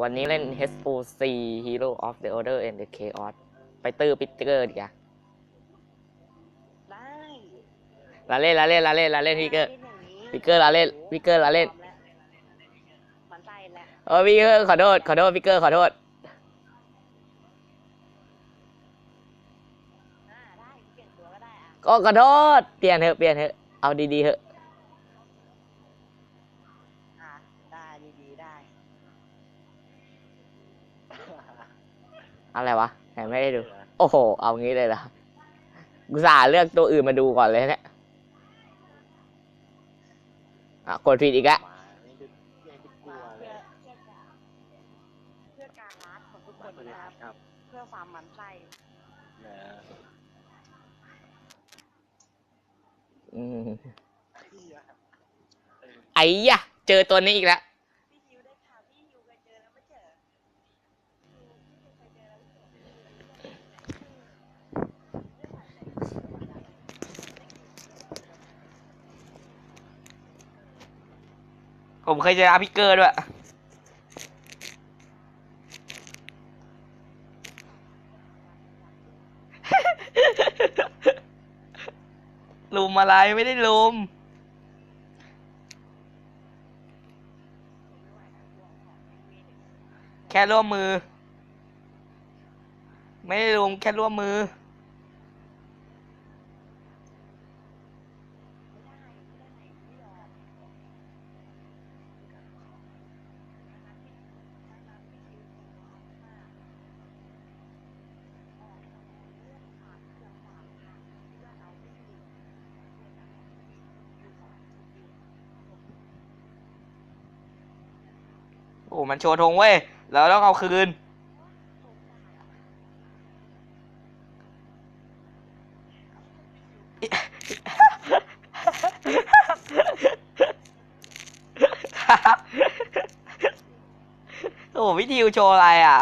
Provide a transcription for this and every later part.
วันนี้เล่น H4C Hero of the Order and the Chaos ไปตื้อปิตเกอร์ดีกว่าได้ลาเล่นลาเล่นลาเล่นลาเล่นพี่เกอร์ล่นอย่างนี้พี่เกอร์ลาเล่นพี่เกอร์ลาเล่นมันใจแล้วเออพี่เกอร์ขอโทษขอโทษพี่เกอร์ขอโทษอ่าได้เปลี่ยนตัวก็ได้อะก็ขอโทษเปลี่ยนเถอะเปลี่ยนเถอะเอาดีๆเถอะ อะได้ดีๆได้ อะไรวะไหนไม่ได้ดู โอ้โห เอางี้เลยเหรอกูสาห์เลือกตัวอื่นมาดูก่อนเลยเนี่ยอะกดผิดอีกแล้วหมาไม่ได้ยังจะกลัวเลเพื่อยเพื่อการเพื่อการรัดของทุกคนนะครับครับเพื่อความมันไส้นะอืมเหี้ยเออไอ้ยะเจอตัวนี้อีกแล้ว พี่ฮิวได้ข่าวพี่ฮิวเคยเจอแล้วไม่เจอพี่เคยเจอแล้วไม่เจอ ผมเคยเจออาพิเกอร์ด้วย ลุมอะไรไม่ได้ลุมแค่ร่วมมือ ไม่ได้ลุมแค่ร่วมมือ โอ้มันโชว์ธงเว้ยเราต้องเอาคืน โอ้วิทิวโชว์อะไรอะ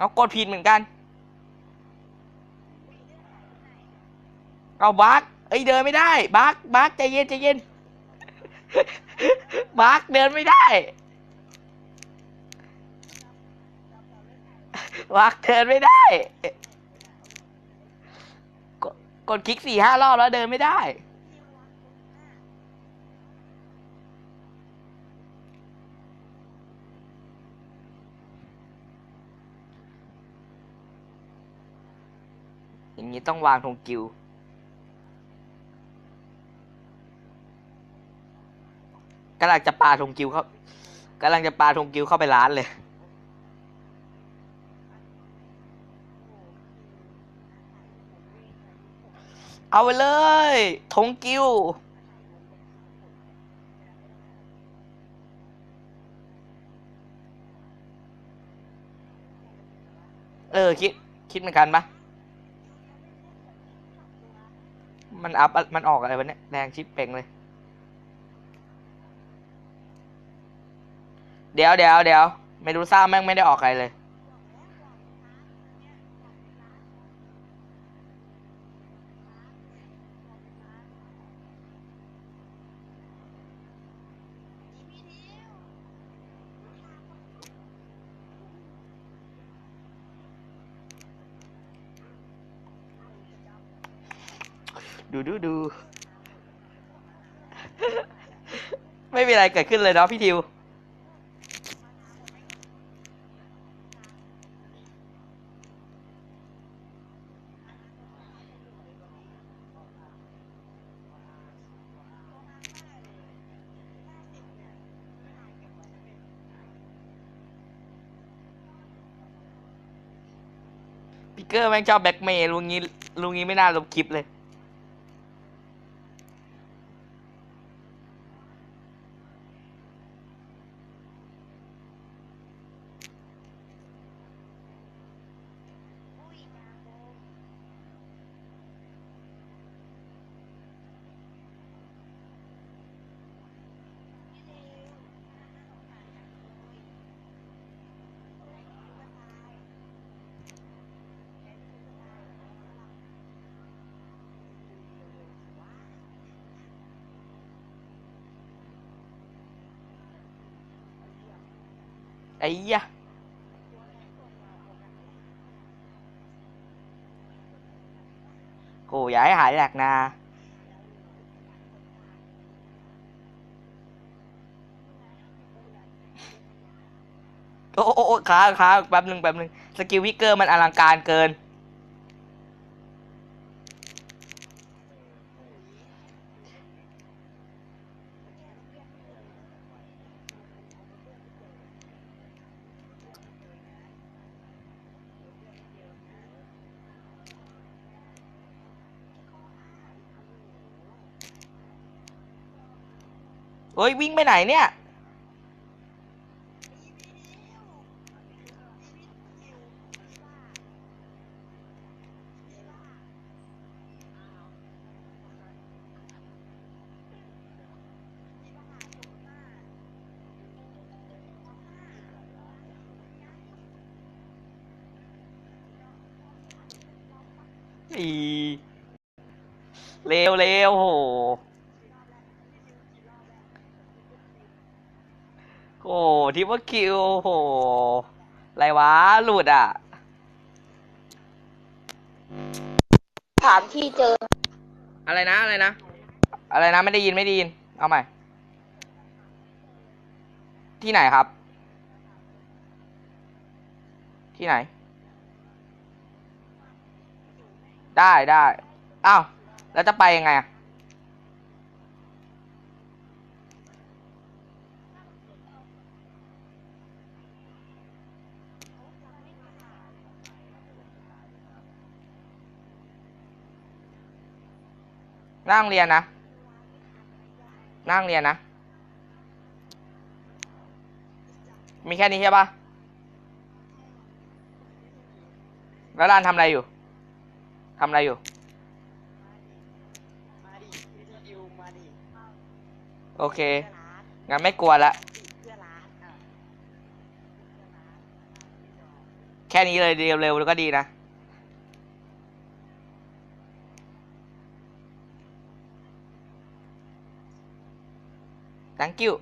เอากดผิดเหมือนกัน เอาบักเอ้ยเดินไม่ได้บักบักใจเย็นใจเย็นบักเดินไม่ได้บักเดินไม่ได้ กดกดคลิกสี่ห้ารอบแล้วเดินไม่ได้ อย่างนี้ต้องวางธงกิว กำลังจะปาธงกิวเข้ากำลังจะปาธงกิวเข้าไปร้านเลย เอาไปเลยธงกิวเออคิดคิดเหมือนกันปะ มันอัพมันออกอะไรวะเนี่ยแรงชิปเป่งเลย เดี๋ยวเดี๋ยวเดี๋ยวเมดูซ่าแม่งไม่ได้ออกอะไรเลย ดูดูดู ไม่มีอะไรเกิดขึ้นเลยเนาะพี่ทิวพิกเกอร์แม่งชอบแบ็กเมย์ลุงงี้ลุงงี้ไม่น่าลบคลิปเลย ไอ้ยะกูอยากให้หายแหลกนะโอ้โอ้โอ้ค้างค้างแป๊บหนึ่งแป๊บหนึ่งสกิลวิกเกอร์มันอลังการเกิน ฮ้ยวิ่งไปไหนเนี่ย อีเร็วเร็วโห โอ้ทิปเปอร์คิวโหอะไรวะ หลุดอะ ถามที่เจอ อะไรนะ อะไรนะ อะไรนะ ไม่ได้ยินไม่ได้ยิน เอาใหม่ ที่ไหนครับ ที่ไหน ได้ได้ อ้าว แล้วจะไปยังไงอะ นั่งเรียนนะ นั่งเรียนนะ มีแค่นี้ใช่ปะแล้วรานทำอะไรอยู่ทำอะไรอยู่ มาดิพี่ดิวมาดิโอเคงั้นไม่กลัวละเพื่อร้านอะแค่นี้เลยเร็วเร็วแล้วก็ดีนะ thank you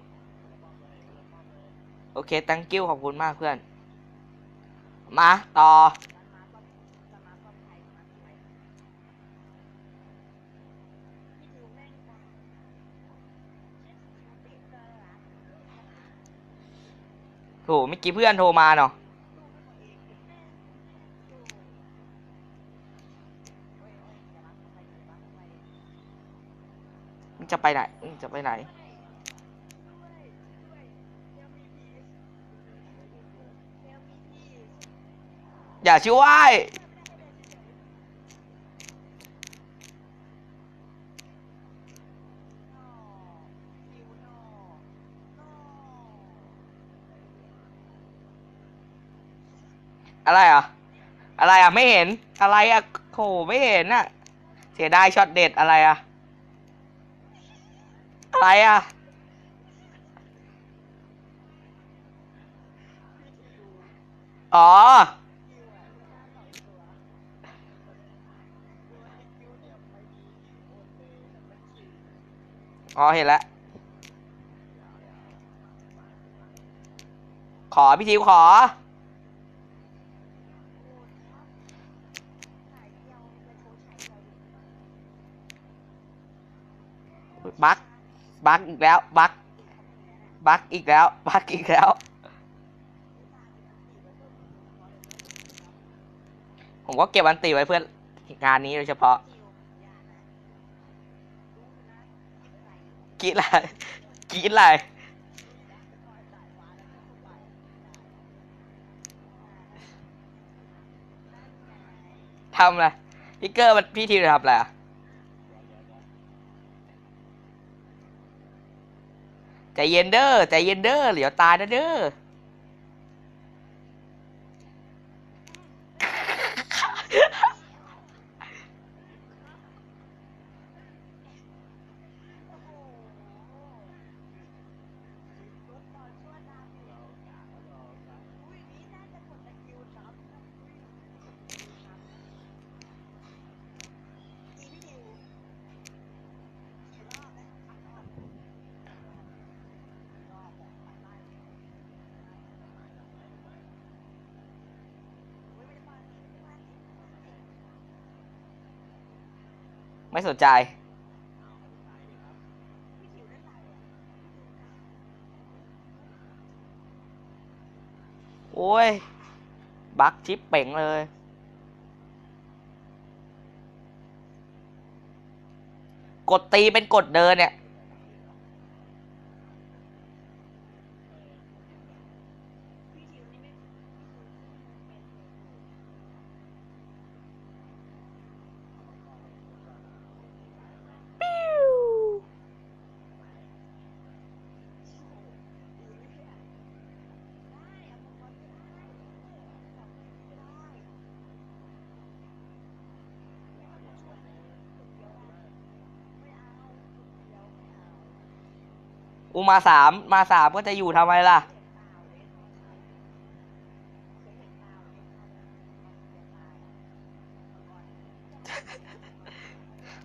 โอเค thank you ขอบคุณมากเพื่อน มาต่อโถเมื่อกี้เพื่อนโทรมาเนาะจะไปไหนจะไปไหน อย่าช่วยอะไรอะ อะไรอะ ไม่เห็น อะไรอะโถไม่เห็นอะ เสียดายช็อตเด็ดอะไรอะ อะไรอะ อ๋อ อ๋อเห็นแล้ว ขอพี่ทิวขอ บัก บักอีกแล้ว บัก บักอีกแล้ว บักอีกแล้ว ผมก็เก็บอันตีไว้เพื่องานนี้โดยเฉพาะ กีดอะไรกีดอะไรทำอะไรพี่เกอร์มันพี่ทีมทำอะไรอะใจเย็นเด้อใจเย็นเด้อเดี๋ยวตายนะเด้อ เไม่สนใจ โอ้ย บักชิปเป่งเลย กดตีเป็นกดเดินเนี่ย พี่ทิวนี่ไม่เป็น อูมาสามมาสามก็จะอยู่ทำไมล่ะ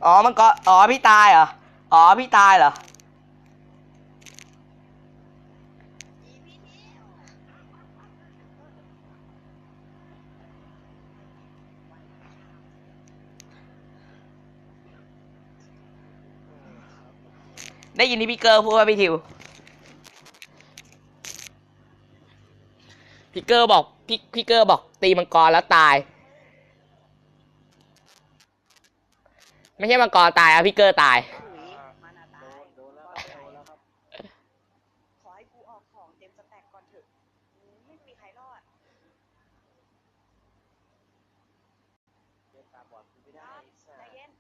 อ๋อมันก็อ๋อพี่ตายเหรอ อ๋อพี่ตายเหรอ ได้ยินที่พี่เกอร์พูดว่าพี่ทิว พี่เกอร์บอกพี่พี่เกอร์บอกตีมังกรแล้วตาย ไม่ใช่มังกรตายอะพี่เกอร์ตายหุยมานาตายโดนแล้วโดนแล้วครับขอให้กูออกของเต็มสแต็กก่อนเถอะอืมไม่มีใครรอดครับใจเย็น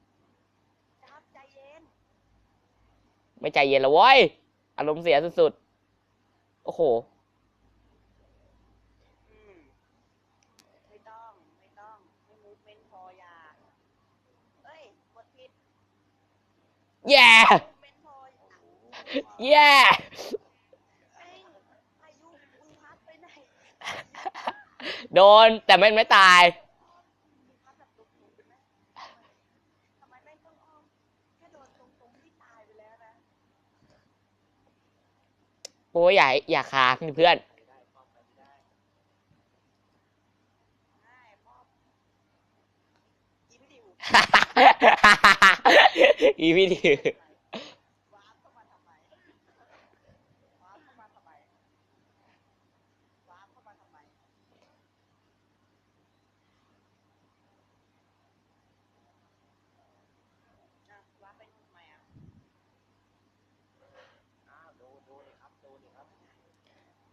ครับใจเย็น ไม่ใจเย็นแล้วเว้ยอารมณ์เสียสุดๆ โอ้โห อืมไม่ต้อง ไม่ต้อง ไม่มูฟเมนต์พอยาเอ้ยกดผิดแย่ มูฟเมนต์พอยาแย่ เอ้ยอายุมึงพัดไปไหน โดนแต่ไม่ไม่ตาย มึงพัดแบบตุกๆไหมทำไมไม่ต้องอ้อมแค่โดนตรงๆที่ตายไปแล้วนะ โอ้ยอย่าอย่าค้างดิเพื่อนใช่พ่ออีพี่ดิวอีพี่ดิววาร์ปเข้ามาทำไมวาร์ปเข้ามาทำไมวาร์ปเข้ามาทำไมอะวาร์ปไปทำไมอะ ขอให้อยู่ในเฟรม อืมนั่นแหละนั่นแหละทำไมเลือดไม่ลดหรือวะทำไมไม่เหมือนเล็งแ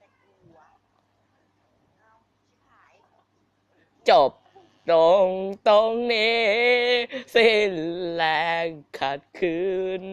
ต่กูวะเอาชิบหายจบตรงตรงนี้ สิ้นแรงขัดขืน